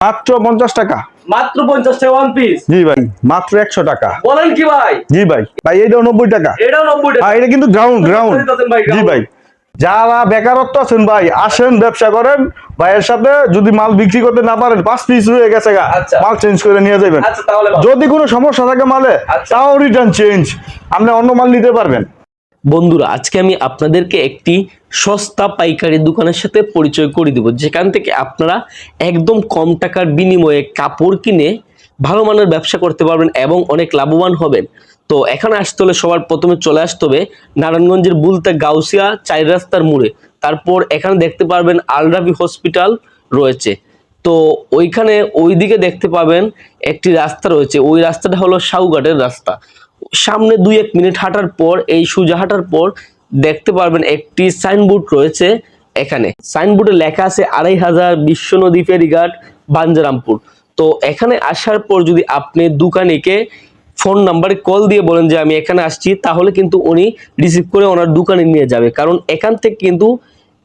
মাত্র পঞ্চাশ টাকা। মাত্র পঞ্চাশ টাকা ওয়ান পিস জি ভাই মাত্র একশো টাকা। বলেন কি ভাই? জি ভাই ভাই এইটাও নব্বই টাকা। এটাও নব্বই টাকা। এটা কিন্তু গ্রাউন্ড গ্রাউন্ড জি ভাই যারা বেকারত্ব আছেন ভাই আসেন ব্যবসা করেন ভাইয়ের সাথে যদি মাল বিক্রি করতে না পারেন পাঁচ পিস রয়ে গেছে গা। আচ্ছা। মাল চেঞ্জ করে নিয়ে যাবেন আচ্ছা। যদি কোনো সমস্যা থাকে মালে আচ্ছা। তাও রিটার্ন চেঞ্জ আপনি অন্য মাল নিতে পারবেন। বন্ধুরা, আজকে আমি আপনাদেরকে একটি সস্তা পাইকারি দোকানের সাথে পরিচয় করে দিব। যেখান থেকে আপনারা একদম কম টাকার বিনিময়ে কাপড় কিনে ভালো মানের ব্যবসা করতে পারবেন এবং অনেক লাভবান হবেন। তো এখানে আসতে হলে সবার প্রথমে চলে আসতে হবে নারায়ণগঞ্জের বুলতে গাউসিয়া চার রাস্তার মোড়ে। তারপর এখানে দেখতে পারবেন আলরাবি হসপিটাল রয়েছে। তো ওইখানে ওইদিকে দেখতে পাবেন একটি রাস্তা রয়েছে। ওই রাস্তাটা হলো সাউঘাটের রাস্তা। সামনে দুই এক মিনিট হাঁটার পর, এই সোজা হাঁটার পর দেখতে পারবেন একটি সাইনবোর্ড রয়েছে এখানে। সাইনবোর্ডে লেখা আছে আড়াই হাজার বিশ্ব নদী ফেরিঘাট, বাঞ্জারামপুর। তো এখানে আসার পর যদি আপনি দোকানিকে ফোন নাম্বারে কল দিয়ে বলেন যে আমি এখানে আসছি, তাহলে কিন্তু উনি রিসিভ করে ওনার দোকানে নিয়ে যাবে। কারণ এখান থেকে কিন্তু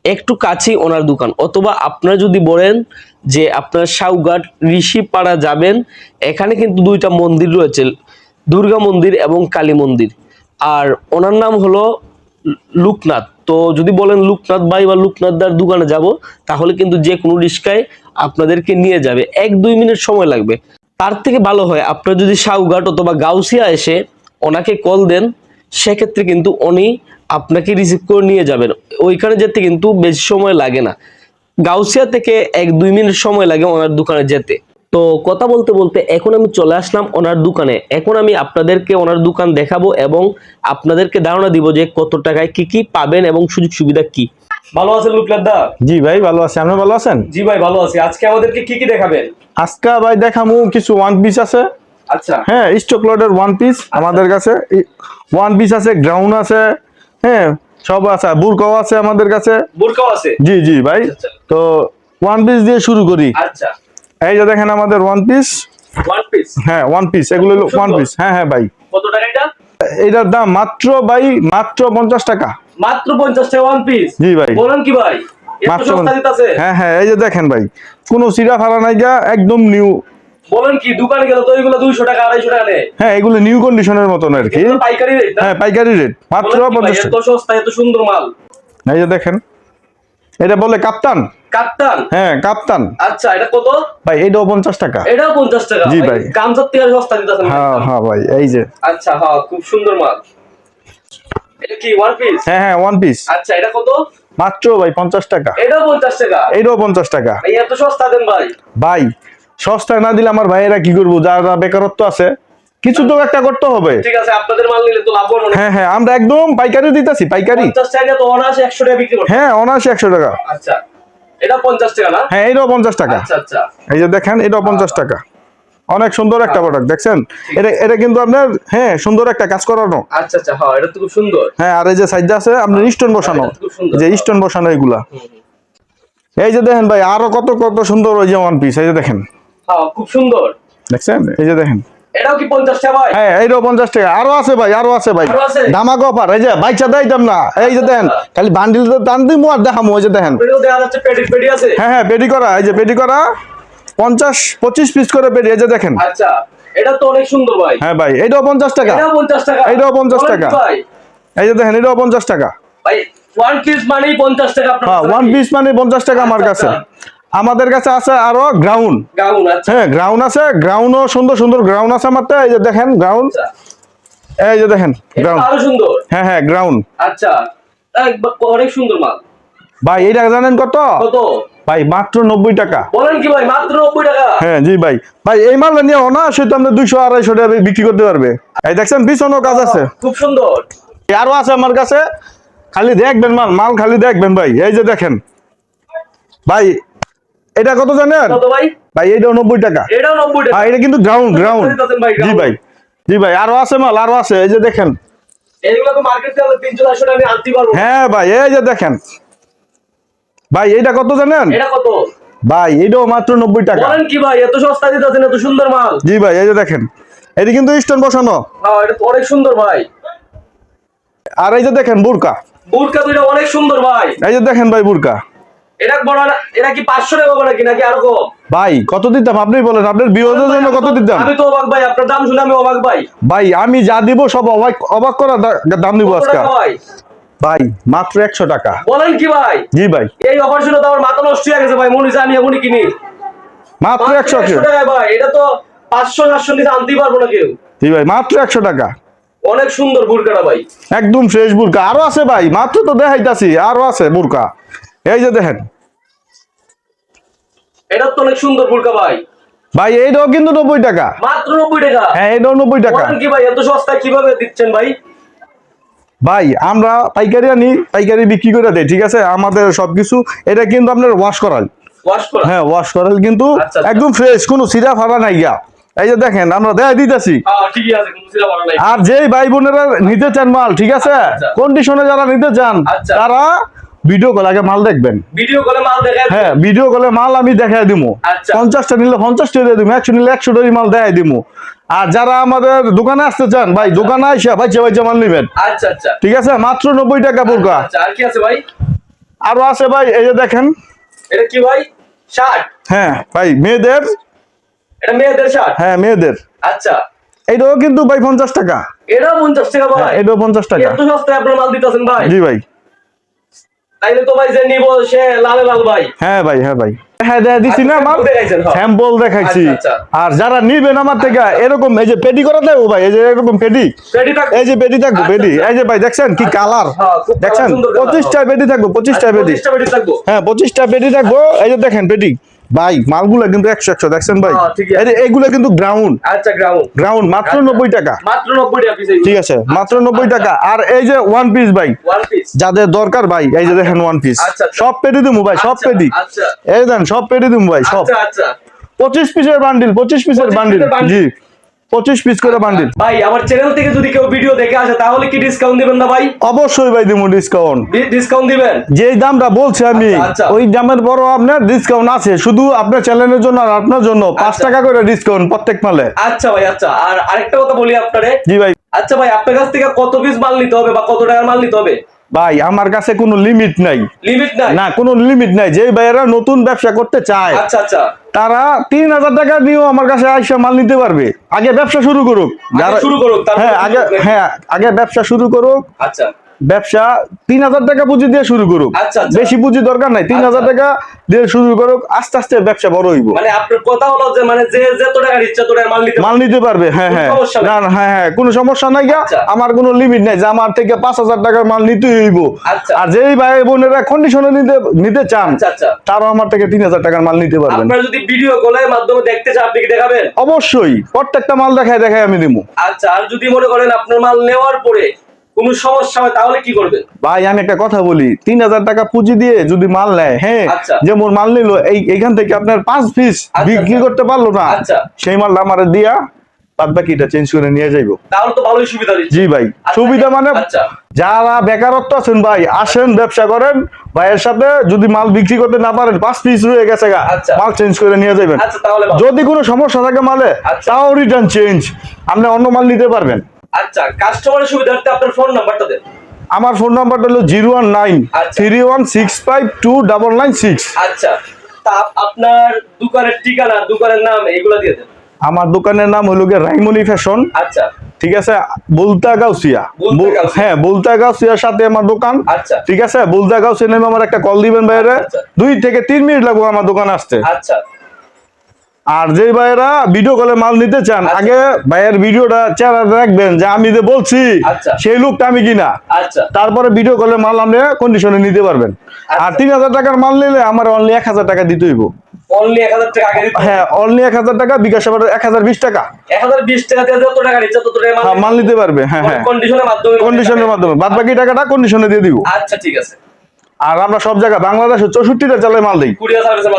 একটু কাছেই ওনার দোকান। অথবা আপনারা যদি বলেন যে আপনার সাউঘাট ঋষিপাড়া যাবেন, এখানে কিন্তু দুইটা মন্দির রয়েছে। দুর্গা মন্দির এবং কালী মন্দির। আর ওনার নাম হলো লুকনাথ। তো যদি বলেন লুকনাথ ভাই বা লুকনাথ দার দোকানে যাব, তাহলে কিন্তু যে কোনো রিস্কায় আপনাদেরকে নিয়ে যাবে। এক দুই মিনিট সময় লাগবে। তার থেকে ভালো হয়, আপনার যদি সাউঘাট অথবা গাউসিয়া এসে ওনাকে কল দেন, সেক্ষেত্রে কিন্তু উনি আপনাকে রিসিভ করে নিয়ে যাবেন। ওইখানে যেতে কিন্তু বেশি সময় লাগে না। গাউসিয়া থেকে এক দুই মিনিট সময় লাগে ওনার দোকানে যেতে। তো কথা বলতে বলতে এখন আমি চলে আসলাম ওনার দোকানে। এখন আমি আপনাদেরকে ওনার দোকান দেখাবো এবং আপনাদেরকে ধারণা দিব যে কত টাকায় কি কি পাবেন এবং সুযোগ সুবিধা কি। ভালো আছেন দা? জি ভাই ভালো আছি। আপনি ভালো আছেন? জি ভাই ভালো আছি। আজকে আমাদেরকে কি কি দেখাবেন? আজকে ভাই দেখামু কিছু ওয়ান পিস আছে। আচ্ছা। হ্যাঁ স্টক লটের ওয়ান পিস আমাদের কাছে। ওয়ান পিস আছে গ্রাউন্ড আছে হ্যাঁ সব আছে। বুরকাও আছে আমাদের কাছে। বোরকাও আছে? জি জি ভাই। আচ্ছা। তো ওয়ান পিস দিয়ে শুরু করি। আচ্ছা। এই যে দেখেন আমাদের ওয়ান পিস ওয়ান পিস হ্যাঁ ওয়ান পিস এগুলো খুব ওয়ান পিস হ্যাঁ হ্যাঁ ভাই। কত টাকা এটা? এটার দাম মাত্র ভাই মাত্র পঞ্চাশ টাকা। মাত্র পঞ্চাশ টাকা ওয়ান পিস জি ভাই। বলেন কি ভাই? মাত্র হ্যাঁ হ্যাঁ এই যে দেখেন ভাই কোনো সিরা ফাড়া নাই যা একদম নিউ বলেন কি দোকানে গেলে তো এগুলো দুইশো টাকা আড়াইশো টাকা নেয়। হ্যাঁ এগুলো নিউ কন্ডিশনের মতন আর কি। পাইকারি রেট হ্যাঁ পাইকারি রেট মাত্র এত সস্তা এত সুন্দর মাল। এই যে দেখেন এটা বলে কাপ্তান? কাপ্তান? হ্যাঁ কাপ্তান। আচ্ছা এটা কত? ভাই এটাও পঞ্চাশ টাকা। এটাও পঞ্চাশ টাকা? জি ভাই। গামছার থেকে সস্তা দিতেছেন হ্যাঁ হ্যাঁ ভাই এই যে। আচ্ছা হ্যাঁ খুব সুন্দর মাল। এটা কি ওয়ান পিস হ্যাঁ হ্যাঁ ওয়ান পিস আচ্ছা এটা কত? মাত্র ভাই পঞ্চাশ টাকা। এটাও পঞ্চাশ টাকা? এইটাও পঞ্চাশ টাকা। ভাই এত সস্তা দেন ভাই। ভাই সস্তায় না দিলে আমার ভাইয়েরা কি করব? যারা বেকারত্ব আছে কিছু তো একটা করতে হবে। ঠিক আছে আপনাদের মাল নিলে তো লাভ হবে হ্যাঁ হ্যাঁ আমরা একদম পাইকারি দিতেছি পাইকারি। পঞ্চাশ টাকা তো অনায়াসে একশো টাকা বিক্রি করবে হ্যাঁ অনাশি একশো টাকা। আচ্ছা এটা পঞ্চাশ টাকা না? হ্যাঁ এইটাও পঞ্চাশ টাকা। আচ্ছা আচ্ছা। এই যে দেখেন এটাও পঞ্চাশ টাকা। অনেক সুন্দর একটা প্রোডাক্ট দেখছেন? এটা এটা কিন্তু আপনার হ্যাঁ সুন্দর একটা কাজ করানো। আচ্ছা আচ্ছা হ্যাঁ এটা তো খুব সুন্দর। হ্যাঁ আর এই যে সাইড আছে আপনার স্টোন বসানো। এটা তো খুব সুন্দর। এই যে স্টোন বসানো এগুলা। এই যে দেখেন ভাই আরও কত কত সুন্দর ওই যে ওয়ান পিস এই যে দেখেন। হ্যাঁ খুব সুন্দর। দেখছেন? এই যে দেখেন। এটাও কি পঞ্চাশ টাকা ভাই? হ্যাঁ এইটাও টাকা। আরও আছে ভাই আরও আছে ভাই? ধামাক অফার এই যে বাইচা দেয়তাম না এই যে দেখেন খালি বান্ডিল তো টান দিমু আর দেখামু ওই যে দেখেন এটাও দেখা যাচ্ছে পেটি পেটি আছে? হ্যাঁ হ্যাঁ করা এই যে পেটি করা পঞ্চাশ পঁচিশ পিস করে পেটি এই যে দেখেন। আচ্ছা এটা তো অনেক সুন্দর ভাই। হ্যাঁ ভাই এইটাও পঞ্চাশ টাকা। এটাও পঞ্চাশ টাকা। এটাও 50 টাকা। এই যে দেখেন এটাও পঞ্চাশ টাকা। ভাই ওয়ান পিস মানেই পঞ্চাশ টাকা আপনার হ্যাঁ ওয়ান পিস মানে পঞ্চাশ টাকা আমার আচ্ছা, কাছে। আমাদের কাছে আছে আরও গ্রাউন্ড হ্যাঁ গ্রাউন্ড আছে। গ্রাউন্ডও সুন্দর সুন্দর গ্রাউন্ড আছে আমার এই যে দেখেন গ্রাউন্ড আচ্ছা। এই যে দেখেন গ্রাউন্ড হ্যাঁ হ্যাঁ গ্রাউন্ড আচ্ছা। অনেক সুন্দর মাল। ভাই এইটা জানেন কত? কত? ভাই মাত্র নব্বই টাকা। বলেন কি ভাই মাত্র নব্বই টাকা? হ্যাঁ জি ভাই। ভাই এই মালটা নিয়ে অনায়াসে তো আপনি দুইশো আড়াইশো টাকা বিক্রি করতে পারবে। এই দেখছেন পিছনেও কাজ আছে। খুব সুন্দর। আরও আছে আমার কাছে। খালি দেখবেন মাল মাল খালি দেখবেন ভাই। এই যে দেখেন। ভাই এটা কত জানেন? কত ভাই? এটাও নব্বই টাকা। আর এটা কিন্তু গ্রাউন্ড গ্রাউন্ড জি ভাই জি ভাই আরও আছে মাল আরও আছে এই যে দেখেন। তো হ্যাঁ ভাই এই যে দেখেন। ভাই এইটা কত জানেন? এটা কত? ভাই এইটাও মাত্র নব্বই টাকা। বলেন কি ভাই এত সস্তা দিতেছেন এত সুন্দর মাল। জি ভাই এই যে দেখেন। এটি কিন্তু স্টোন বসানো। হ্যাঁ এটা তো অনেক সুন্দর ভাই। আর এই যে দেখেন বুরকা। বুরকা দুইটা অনেক সুন্দর ভাই। এই যে দেখেন ভাই বুরকা। এটা বড় এটা কি পাঁচশো টাকা হবে নাকি নাকি আরও কম? ভাই কত দিতাম? আপনি বলেন আপনার বিরোধের জন্য কত দিতাম? আমি তো অবাক ভাই আপনার দাম শুনে আমি অবাক ভাই। ভাই আমি যা দিব সব অবাক অবাক করা দাম দিব আজকে। ভাই? মাত্র একশো টাকা। বলেন কি ভাই? জি ভাই। এই অফার শুনে তো আমার মাথা নষ্ট হয়ে গেছে ভাই মনে এমনই কিনি। মাত্র টাকা ভাই এটা তো পাঁচশো সাতশো নিচে আনতেই পারব না কেউ। জি ভাই মাত্র একশো টাকা। অনেক সুন্দর বুরকাটা ভাই। একদম ফ্রেশ বুরকা। আরও আছে ভাই মাত্র তো দেখাইতাছি আরও আছে বুরকা। এই যে দেখেন। এটা তো অনেক সুন্দর বুরকা ভাই। ভাই এইটাও কিন্তু নব্বই টাকা। মাত্র নব্বই টাকা। হ্যাঁ এটাও নব্বই টাকা। কি ভাই এত সস্তায় কীভাবে দিচ্ছেন ভাই? ভাই আমরা পাইকারি আনি পাইকারি বিক্রি করে দেয় ঠিক আছে? আমাদের সবকিছু এটা কিন্তু আপনার ওয়াশ করাল। হ্যাঁ ওয়াশ করাল কিন্তু আচ্ছা, আচ্ছা। একদম ফ্রেশ কোনো সিরা ফাড়া নাই গা। এই যে দেখেন আমরা দেখাই দিতেছি। হ্যাঁ ঠিকই আছে কোনো চিন্তা করা নাই। আর যেই ভাই বোনেরা নিতে চান মাল ঠিক আছে? আচ্ছা। কন্ডিশনে যারা নিতে চান আচ্ছা। তারা ভিডিও কল আগে মাল দেখবেন। ভিডিও করে মাল দেখায় হ্যাঁ ভিডিও কলে মাল আমি দেখাই দিবো আচ্ছা। পঞ্চাশটা নিলে পঞ্চাশটা দিয়ে দিবো একশো নিলে একশো টাকা মাল দেখাই দিবো আর যারা আমাদের দোকানে আসতে চান ভাই দোকানে আইসা ভাইচা ভাইচা মাল নিবেন। আচ্ছা আচ্ছা। ঠিক আছে? মাত্র নব্বই টাকা বোরকা। আচ্ছা আর কি আছে ভাই? আরও আছে ভাই এই যে দেখেন। এটা কি ভাই? শার্ট। হ্যাঁ ভাই মেয়েদের। এটা মেয়েদের শার্ট? হ্যাঁ মেয়েদের। আচ্ছা। এইটাও কিন্তু ভাই পঞ্চাশ টাকা। এটাও পঞ্চাশ টাকা হ্যাঁ, ভাই। এটাও পঞ্চাশ টাকা। এত সস্তায় আপনার মাল দিতেছেন ভাই। জি ভাই। তাইলে তো ভাই যে নিব সে লালে লাল ভাই। হ্যাঁ ভাই হ্যাঁ ভাই। হ্যাঁ দেখা দিচ্ছি না মাল? sample দেখাইছেন, হ্যাঁ। স্যাম্পল দেখাইছি। আচ্ছা, আচ্ছা। আর যারা নিবেন আমার থেকে এরকম এই যে পেটি করা দেবো ভাই এই যে এরকম পেডি? এই যে পেডি থাকব পেডি। আচ্ছা। এই যে ভাই দেখছেন কি কালার? হ্যাঁ, দেখছেন? colour সুন্দর colour, পঁচিশটা পেটি থাকব পঁচিশটা থাকব। হ্যাঁ পঁচিশটা পেটি থাকব। এই যে দেখেন পেটি ভাই মালগুলা কিন্তু একশো একশো দেখছেন ভাই? এগুলো কিন্তু গ্রাউন্ড আচ্ছা গ্রাউন্ড গ্রাউন্ড মাত্র আচ্ছা। নব্বই টাকা। মাত্র নব্বই টাকা ঠিক আছে মাত্র নব্বই টাকা। আর এই যে ওয়ান পিস ভাই যাদের দরকার ভাই এই যে দেখেন ওয়ান পিস আচ্ছা, আচ্ছা। সব পেটি দিমু ভাই সব আচ্ছা, পেটি। আচ্ছা। এই দেন সব পেটি দিমু ভাই সব। আচ্ছা আচ্ছা। পঁচিশ পিসের বান্ডিল পঁচিশ পিসের বান্ডিল জি। পঁচিশ পিস করে বান্ডিল ভাই আমার চ্যানেল থেকে যদি কেউ ভিডিও দেখে আসে তাহলে কি ডিসকাউন্ট দিবেন না ভাই? অবশ্যই ভাই দিব ডিসকাউন্ট ডিসকাউন্ট দিবেন? যেই দামটা বলছি আমি আচ্ছা, আচ্ছা। ওই দামের বড় আপনার ডিসকাউন্ট আছে। শুধু আপনার চ্যানেলের জন্য আর আপনার জন্য পাঁচ আচ্ছা। টাকা করে ডিসকাউন্ট প্রত্যেক মালে। আচ্ছা ভাই আচ্ছা। আর আরেকটা কথা বলি আপনারে। জি ভাই। আচ্ছা ভাই আপনার কাছ থেকে কত পিস মাল নিতে হবে বা কত টাকার মাল নিতে হবে? ভাই আমার কাছে কোনো লিমিট নাই। লিমিট নাই? না কোনো লিমিট নাই। যে ভাইয়েরা নতুন ব্যবসা করতে চায় আচ্ছা আচ্ছা। তারা তিন হাজার টাকা দিয়েও আমার কাছে আইসা মাল নিতে পারবে। আগে ব্যবসা শুরু করুক। শুরু করুক, হ্যাঁ আগে হ্যাঁ আগে ব্যবসা শুরু করুক। আচ্ছা। ব্যবসা তিন হাজার টাকা পুঁজি দিয়ে শুরু করুক। আচ্ছা, আচ্ছা। বেশি পুঁজি দরকার নাই তিন হাজার আচ্ছা। টাকা দিয়ে শুরু করুক আস্তে আস্তে ব্যবসা বড় হইব। মানে আপনার কথা হলো যে মানে যে যত টাকার ইচ্ছা তোর মাল নিতে মাল নিতে পারবে। হ্যাঁ হ্যাঁ। না না, হ্যাঁ হ্যাঁ কোনো সমস্যা নাই গা। আমার কোনো লিমিট নাই যে আমার থেকে পাঁচ হাজার টাকার মাল নিতে হইব। আর যেই ভাই বোনেরা কন্ডিশনে নিতে নিতে চান তারাও আমার থেকে তিন হাজার টাকার মাল নিতে পারবেন। আপনার যদি ভিডিও কলের মাধ্যমে দেখতে চান আপনি কি দেখাবেন? অবশ্যই প্রত্যেকটা মাল দেখায় দেখায় আমি দিব আচ্ছা আর যদি মনে করেন আপনার মাল নেওয়ার পরে কোনো সমস্যা হয় তাহলে কি করবেন ভাই আমি একটা কথা বলি তিন হাজার টাকা পুঁজি দিয়ে যদি মাল নেয় হ্যাঁ আচ্ছা। যেমন মাল নিল এই এইখান থেকে আপনার পাঁচ পিস আচ্ছা, বিক্রি আচ্ছা। করতে পারল না। সেই মালটা আমার দিয়া বাদ বাকিটা চেঞ্জ করে নিয়ে যাইবো তাহলে তো ভালোই সুবিধা জি ভাই সুবিধা মানে যারা বেকারত্ব আছেন ভাই আসেন ব্যবসা করেন ভাইয়ের সাথে যদি মাল বিক্রি করতে না পারেন পাঁচ পিস রয়ে গেছে গা। মাল চেঞ্জ করে নিয়ে যাবেন। যদি কোনো সমস্যা থাকে মালে। তাও রিটার্ন চেঞ্জ আপনি অন্য মাল নিতে পারবেন আচ্ছা কাস্টমারের সুবিধার্থে আপনার ফোন নাম্বারটা দেন। আমার ফোন নাম্বারটা হলো জিরো ওয়ান নাইন আচ্ছা। Three one six five two double nine six. আচ্ছা তা আপনার দোকানের ঠিকানা দোকানের নাম এগুলো দিয়ে দেন। আমার দোকানের নাম হলো গিয়ে রাইমনি ফ্যাশন। আচ্ছা। ঠিক আছে? বুলতা গাউসিয়া। হ্যাঁ বুলতা গাউসিয়ার সাথে আমার দোকান। আচ্ছা। ঠিক আছে? বুলতা গাউসিয়া নামে আমার একটা কল দিবেন বাইরে। আচ্ছা। দুই থেকে তিন মিনিট লাগবে আমার দোকান আসতে। আচ্ছা। আর যে ভাইয়েরা ভিডিও কলে মাল নিতে চান আচ্ছা। আগে ভাইয়ের ভিডিওটা চেহারা রাখবেন যে আমি যে বলছি আচ্ছা। সেই লোকটা আমি কিনা। আচ্ছা। তারপরে ভিডিও কলে মাল আপনি কন্ডিশনে নিতে পারবেন। আর। তিন হাজার টাকার মাল নিলে আমার অনলি এক হাজার টাকা দিতে হইব। হ্যাঁ অনলি এক হাজার টাকা বিকাশ এক হাজার বিশ টাকা। টাকা হ্যাঁ, মাল নিতে পারবে হ্যাঁ হ্যাঁ। কন্ডিশনের মাধ্যমে কন্ডিশনের মাধ্যমে। বাদ বাকি টাকাটা কন্ডিশনে দিয়ে দিব। আচ্ছা ঠিক আছে। আর আমরা সব জায়গায় বাংলাদেশের চৌষট্টিটা জেলায় মাল দিই।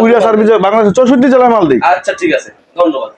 কুরিয়া সার্ভিস বাংলাদেশের চৌষট্টি জেলায় মাল দিই। আচ্ছা ঠিক আছে। ধন্যবাদ।